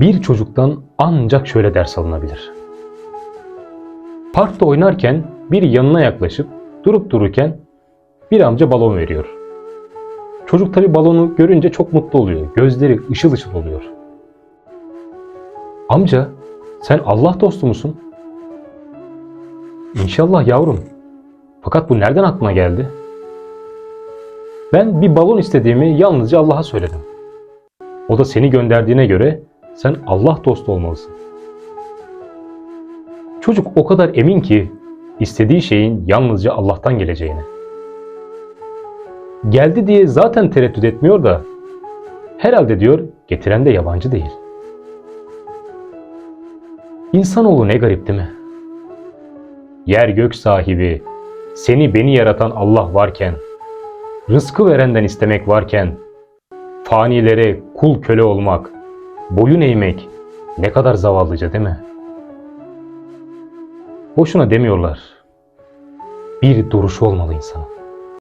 Bir çocuktan ancak şöyle ders alınabilir. Parkta oynarken biri yanına yaklaşıp durup dururken bir amca balon veriyor. Çocuk tabi balonu görünce çok mutlu oluyor. Gözleri ışıl ışıl oluyor. Amca sen Allah dostu musun? İnşallah yavrum. Fakat bu nereden aklına geldi? Ben bir balon istediğimi yalnızca Allah'a söyledim. O da seni gönderdiğine göre sen Allah dostu olmalısın. Çocuk o kadar emin ki istediği şeyin yalnızca Allah'tan geleceğine. Geldi diye zaten tereddüt etmiyor da herhalde diyor getiren de yabancı değil. İnsanoğlu ne garip değil mi? Yer gök sahibi, seni beni yaratan Allah varken, rızkı verenden istemek varken, fanilere kul köle olmak, boyun eğmek ne kadar zavallıca değil mi? Boşuna demiyorlar. Bir duruşu olmalı insanın.